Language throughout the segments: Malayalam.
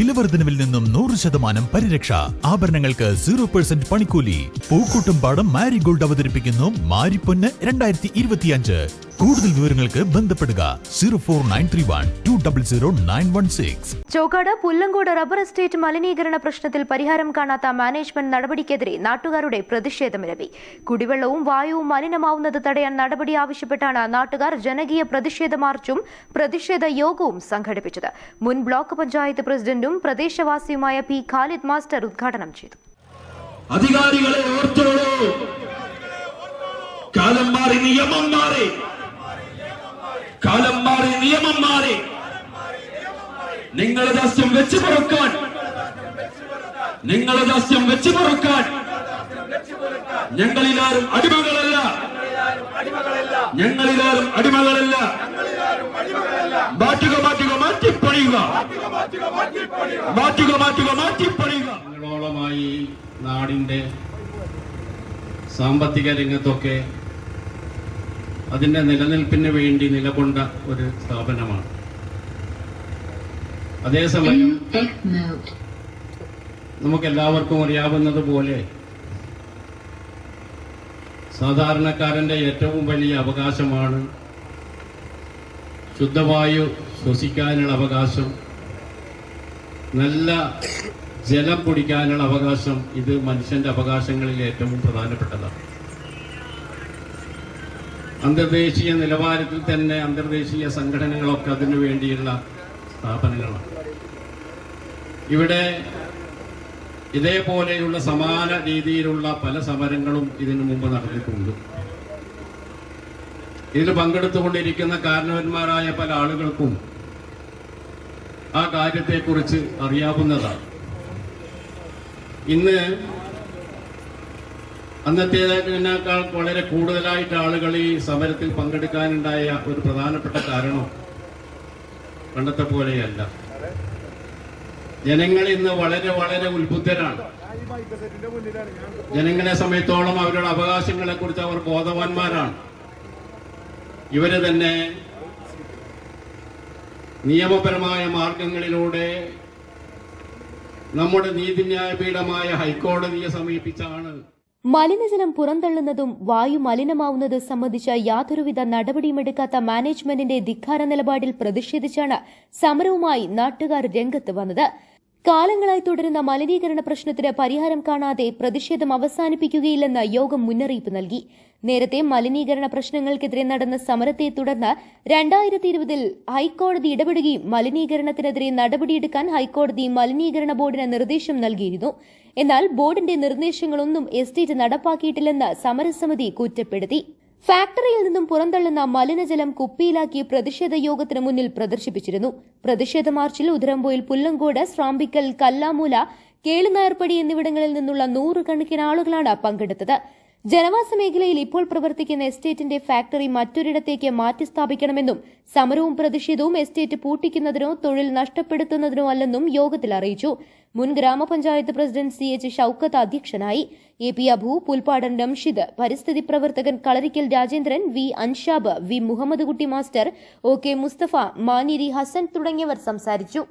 വിലവർദ്ധനവിൽ നിന്നും നൂറ് ശതമാനം പരിരക്ഷ. ആഭരണങ്ങൾക്ക് സീറോ പെർസെന്റ് പണിക്കൂലി. പൂക്കൂട്ടും പാടം മാരിഗോൾഡ് അവതരിപ്പിക്കുന്നു മാരിപ്പൊന്ന് രണ്ടായിരത്തി ഇരുപത്തിയഞ്ച്. കൂടുതൽ വിവരങ്ങൾക്ക് ബന്ധപ്പെടുക zero four nine three one two double zero nine one six. Chokkad Pullangode rubber estate മലിനീകരണ പ്രശ്നത്തിൽ പരിഹാരം കാണാത്ത മാനേജ്മെന്റ് നടപടിക്കെതിരെ നാട്ടുകാരുടെ പ്രതിഷേധം പ്രതിഷേധമിരവി കുടിവെള്ളവും വായുവും മലിനമാവുന്നത് തടയാൻ നടപടി ആവശ്യപ്പെട്ടാണ് നാട്ടുകാർ ജനകീയ പ്രതിഷേധ മാർച്ചും പ്രതിഷേധ യോഗവും സംഘടിപ്പിച്ചത്. മുൻ ബ്ലോക്ക് പഞ്ചായത്ത് പ്രസിഡന്റും പ്രദേശവാസിയുമായ പി. ഖാലിദ് മാസ്റ്റർ ഉദ്ഘാടനം ചെയ്തു. അധികാരികളെ ഓർത്തോളൂ. കാലം മാറി നിയമം മാറി. കാലം മാറി നിയമം മാറി. നിങ്ങളെ ദാസ്യം വെച്ചു പുറക്കാൻ നിങ്ങളെ ദാസ്യം വെച്ചു പുറക്കാൻ ഞങ്ങളിലാരും അടിമകളല്ല. ഞങ്ങളിലാരും അടിമകളല്ല. മാറ്റുക മാറ്റുക മാറ്റിപ്പണിയുക. മാറ്റുക മാറ്റുക മാറ്റിപ്പണിയുക. ങ്ങളോളമായി നാടിന്റെ സാമ്പത്തിക രംഗത്തൊക്കെ അതിന്റെ നിലനിൽപ്പിന് വേണ്ടി നിലകൊണ്ട ഒരു സ്ഥാപനമാണ്. അതേസമയം നമുക്കെല്ലാവർക്കും അറിയാവുന്നത് പോലെ സാധാരണക്കാരന്റെ ഏറ്റവും വലിയ അവകാശമാണ് ശുദ്ധവായു ശ്വസിക്കാനുള്ള അവകാശം നല്ല ജലം കുടിക്കാനുള്ള അവകാശം. ഇത് മനുഷ്യന്റെ അവകാശങ്ങളിൽ ഏറ്റവും പ്രധാനപ്പെട്ടതാണ്. അന്തർദേശീയ നിലവാരത്തിൽ തന്നെ അന്തർദേശീയ സംഘടനകളൊക്കെ അതിനു വേണ്ടിയുള്ള സ്ഥാപനങ്ങളാണ്. ഇവിടെ ഇതേപോലെയുള്ള സമാന രീതിയിലുള്ള പല സമരങ്ങളും ഇതിനു മുമ്പ് നടന്നിട്ടുണ്ട്. ഇതിൽ പങ്കെടുത്തുകൊണ്ടിരിക്കുന്ന കാരണവന്മാരായ പല ആളുകൾക്കും ആ കാര്യത്തെക്കുറിച്ച് അറിയാവുന്നതാണ്. ഇന്ന് അന്നത്തേതിനേക്കാൾ വളരെ കൂടുതലായിട്ട് ആളുകൾ ഈ സമരത്തിൽ പങ്കെടുക്കാനുണ്ടായ ഒരു പ്രധാനപ്പെട്ട കാരണം പണ്ടത്തെ പോലെയല്ല. ജനങ്ങൾ ഇന്ന് വളരെ വളരെ ഉത്ബുദ്ധരാണ്. ജനങ്ങളെ സമയത്തോളം അവരുടെ അവകാശങ്ങളെ കുറിച്ച് അവർ ബോധവാന്മാരാണ്. ഇവർ തന്നെ നിയമപരമായ മാർഗങ്ങളിലൂടെ നമ്മുടെ നീതിന്യായപീഠമായ ഹൈക്കോടതിയെ സമീപിച്ചാണ് മലിനജലം പുറന്തള്ളുന്നതും വായു മലിനമാവുന്നത് സംബന്ധിച്ച യാതൊരുവിധ നടപടിയുമെടുക്കാത്ത മാനേജ്മെന്റിന്റെ ധിക്കാര നിലപാടിൽ പ്രതിഷേധിച്ചാണ് സമരവുമായി നാട്ടുകാർ രംഗത്ത് വന്നത്. കാലങ്ങളായി തുടരുന്ന മലിനീകരണ പ്രശ്നത്തിന് പരിഹാരം കാണാതെ പ്രതിഷേധം അവസാനിപ്പിക്കുകയില്ലെന്ന് യോഗം മുന്നറിയിപ്പ് നൽകി. നേരത്തെ മലിനീകരണ പ്രശ്നങ്ങൾക്കെതിരെ നടന്ന സമരത്തെ തുടർന്ന് രണ്ടായിരത്തി ഇരുപതിൽ ഹൈക്കോടതി ഇടപെടുകയും മലിനീകരണത്തിനെതിരെ നടപടിയെടുക്കാൻ ഹൈക്കോടതി മലിനീകരണ ബോർഡിന് നിർദ്ദേശം നൽകിയിരുന്നു. എന്നാൽ ബോർഡിന്റെ നിർദ്ദേശങ്ങളൊന്നും എസ്റ്റേറ്റ് നടപ്പാക്കിയിട്ടില്ലെന്ന് സമരസമിതി കുറ്റപ്പെടുത്തി. ഫാക്ടറിയിൽ നിന്നും പുറന്തള്ളുന്ന മലിനജലം കുപ്പിയിലാക്കി പ്രതിഷേധ യോഗത്തിന് മുന്നിൽ പ്രദർശിപ്പിച്ചിരുന്നു. പ്രതിഷേധ മാർച്ചിൽ ഉദരംപോയിൽ പുല്ലങ്കോട് സ്രാമ്പിക്കൽ കല്ലാമൂല കേളുനായർപ്പടി എന്നിവിടങ്ങളിൽ നിന്നുള്ള നൂറുകണക്കിന് ആളുകളാണ് പങ്കെടുത്തത്. ജനവാസ മേഖലയിൽ ഇപ്പോൾ പ്രവർത്തിക്കുന്ന എസ്റ്റേറ്റിന്റെ ഫാക്ടറി മറ്റൊരിടത്തേക്ക് മാറ്റി സ്ഥാപിക്കണമെന്നും സമരവും പ്രതിഷേധവും എസ്റ്റേറ്റ് പൂട്ടിക്കുന്നതിനോ തൊഴിൽ നഷ്ടപ്പെടുത്തുന്നതിനോ അല്ലെന്നും യോഗത്തിൽ അറിയിച്ചു. മുൻ ഗ്രാമപഞ്ചായത്ത് പ്രസിഡന്റ് സി എച്ച് ഷൌക്കത്ത് അധ്യക്ഷനായി എ പി അബു പുൽപ്പാടൻ റംഷിദ് പരിസ്ഥിതി പ്രവർത്തകൻ Kalarikkal Rajendran V Anshab V Muhammad Kutty master O K Musthafa Maniri Hasan തുടങ്ങിയവർ സംസാരിച്ചു.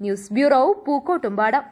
News bureau Pookkottumpadam.